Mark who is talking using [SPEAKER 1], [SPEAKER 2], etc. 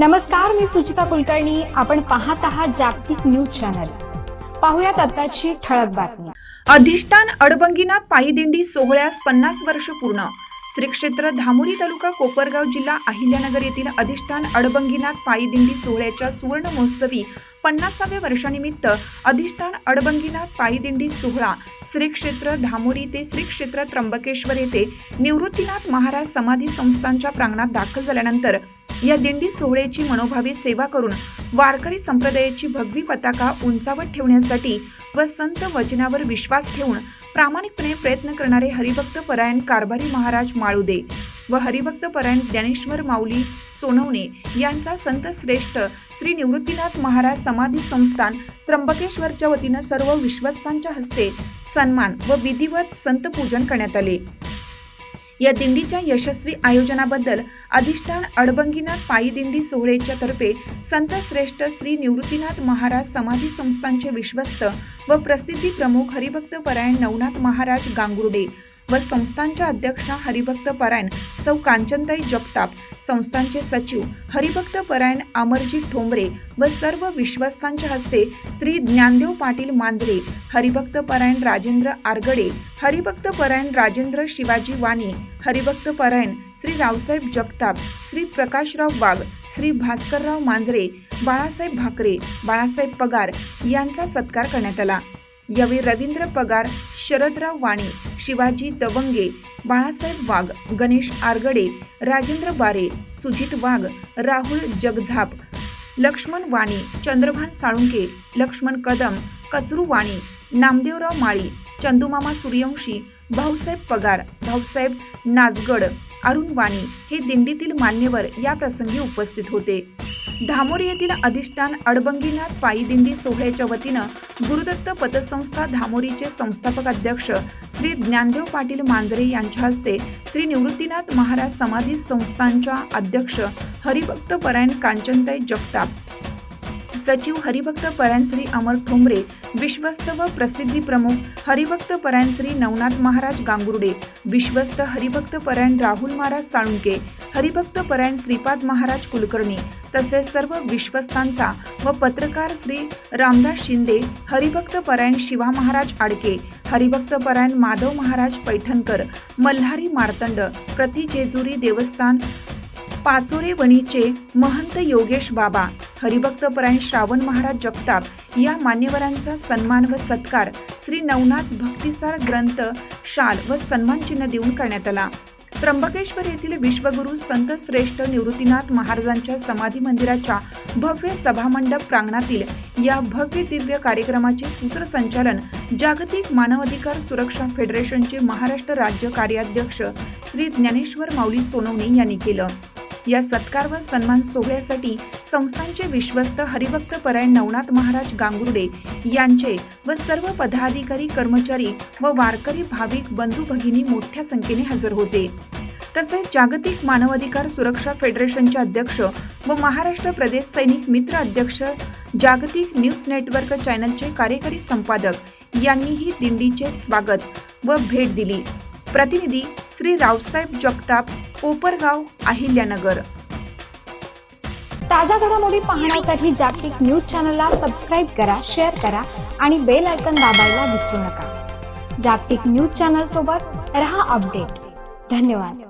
[SPEAKER 1] नमस्कार मी सुचिता कुलकर्णी. आपण पाहत आहात जागतिक न्यूज चॅनल. पाहुयात आताची ठळक बातमी.
[SPEAKER 2] अधिष्ठान अडबंगीनाथ पायीदिंडी सोहळ्यास पन्नास वर्ष पूर्ण. श्री क्षेत्र धामोरी तालुका कोपरगाव जिल्हा अहिल्यानगर येथील अधिष्ठान अडबंगीनाथ पायीदिंडी सोहळ्याच्या सुवर्ण महोत्सवी पन्नासाव्या वर्षानिमित्त अधिष्ठान अडबंगीनाथ पायीदिंडी सोहळा श्री क्षेत्र धामोरी ते श्री क्षेत्र त्र्यंबकेश्वर येथे निवृत्तीनाथ महाराज समाधी संस्थांच्या प्रांगणात दाखल झाल्यानंतर या दिंडी सोहळ्याची मनोभावी सेवा करून वारकरी संप्रदायाची भगवी पताका उंचावत ठेवण्यासाठी व संत वचनावर विश्वास ठेवून प्रामाणिकपणे प्रयत्न करणारे हरिभक्त परायण कारभारी महाराज माळुदे व हरिभक्त परायण ज्ञानेश्वर माऊली सोनवणे यांचा संत श्रेष्ठ श्री निवृत्तीनाथ महाराज समाधी संस्थान त्र्यंबकेश्वरच्या वतीनं सर्व विश्वस्तांच्या हस्ते सन्मान व विधिवत संत पूजन करण्यात आले. या दिंडीच्या यशस्वी आयोजनाबद्दल अधिष्ठान अडबंगीनाथ पायी दिंडी सोहळेच्या तर्फे संत श्रेष्ठ श्री निवृत्तीनाथ महाराज समाधी संस्थांचे विश्वस्त व प्रसिद्धी प्रमुख हरिभक्त परायण नवनाथ महाराज गांगुर्डे. व संस्थांच्या अध्यक्षा हरिभक्त परायण सौ कांचनताई जगताप संस्थांचे सचिव हरिभक्त परायण अमरजी ठोंबरे व सर्व विश्वस्तांच्या हस्ते श्री ज्ञानदेव पाटील मांजरे हरिभक्त परायण राजेंद्र आरगडे हरिभक्त परायण राजेंद्र शिवाजी वाणी हरिभक्त परायण श्री रावसाहेब जगताप श्री प्रकाशराव वाघ श्री भास्करराव मांजरे बाळासाहेब भाकरे बाळासाहेब पगार यांचा सत्कार करण्यात आला. यावेळी रवींद्र पगार शरदराव वाणी शिवाजी दवंगे बाळासाहेब वाघ गणेश आरगडे राजेंद्र बारे सुजित वाघ राहुल जगझाप लक्ष्मण वाणी चंद्रभान साळुंके लक्ष्मण कदम कचरू वाणी नामदेवराव माळी चंदुमामा सूर्यवंशी भाऊसाहेब पगार भाऊसाहेब नाजगड अरुण वाणी हे दिंडीतील मान्यवर या प्रसंगी उपस्थित होते. धामोरी येथील अधिष्ठान अडबंगीनाथ पायी दिंडी सोहळ्याच्या वतीनं गुरुदत्त पतसंस्था धामोरीचे संस्थापक अध्यक्ष श्री ज्ञानदेव पाटील मांजरे यांच्या हस्ते श्री निवृत्तीनाथ महाराज समाधी संस्थांच्या अध्यक्ष हरिभक्त परायण कांचनताई जगताप. सचिव हरिभक्त परायण श्री अमर ठोंबरे विश्वस्त व प्रसिद्धी प्रमुख हरिभक्त परायण श्री नवनाथ महाराज गांगुर्डे विश्वस्त हरिभक्त परायण राहुल महाराज साळुंके हरिभक्त परायण श्रीपाद महाराज कुलकर्णी तसेच सर्व विश्वस्तांचा व पत्रकार श्री रामदास शिंदे हरिभक्त परायण शिवा महाराज आडके हरिभक्त परायण माधव महाराज पैठणकर मल्हारी मार्तंड प्रति जेजुरी देवस्थान पाचोरे वणीचे महंत योगेश बाबा हरिभक्त परायण श्रावण महाराज जगताप या मान्यवरांचा सन्मान व सत्कार श्री नवनाथ भक्तिसार ग्रंथ शाल व सन्मान चिन्ह देऊन करण्यात आला. त्र्यंबकेश्वर येथील विश्वगुरु संत श्रेष्ठ निवृत्तीनाथ महाराजांच्या समाधी मंदिराच्या भव्य सभामंडप प्रांगणातील या भव्य दिव्य कार्यक्रमाचे सूत्रसंचालन जागतिक मानवाधिकार सुरक्षा फेडरेशनचे महाराष्ट्र राज्य कार्याध्यक्ष श्री ज्ञानेश्वर माऊली सोनवणे यांनी केलं. या सत्कार व सन्मान सोहळ्यासाठी संस्थांचे विश्वस्त हरिभक्त परायण नवनाथ महाराज गांगुर्डे यांचे व सर्व पदाधिकारी कर्मचारी व वारकरी भाविक बंधू भगिनी मोठ्या संख्येने हजर होते. तसेच जागतिक मानवाधिकार सुरक्षा फेडरेशनचे अध्यक्ष व महाराष्ट्र प्रदेश सैनिक मित्र अध्यक्ष जागतिक न्यूज नेटवर्क चॅनलचे कार्यकारी संपादक यांनीही दिंडीचे स्वागत व भेट दिली. प्रतिनिधी श्री रावसाहेब जगताप कोपरगाव अहिल्यानगर.
[SPEAKER 1] ताज्या घडामोडी पाहण्यासाठी जागतिक न्यूज चॅनलला सबस्क्राईब करा शेअर करा आणि बेल आयकन दाबायला विसरू नका. जागतिक न्यूज चॅनल सोबत रहा अपडेट. धन्यवाद.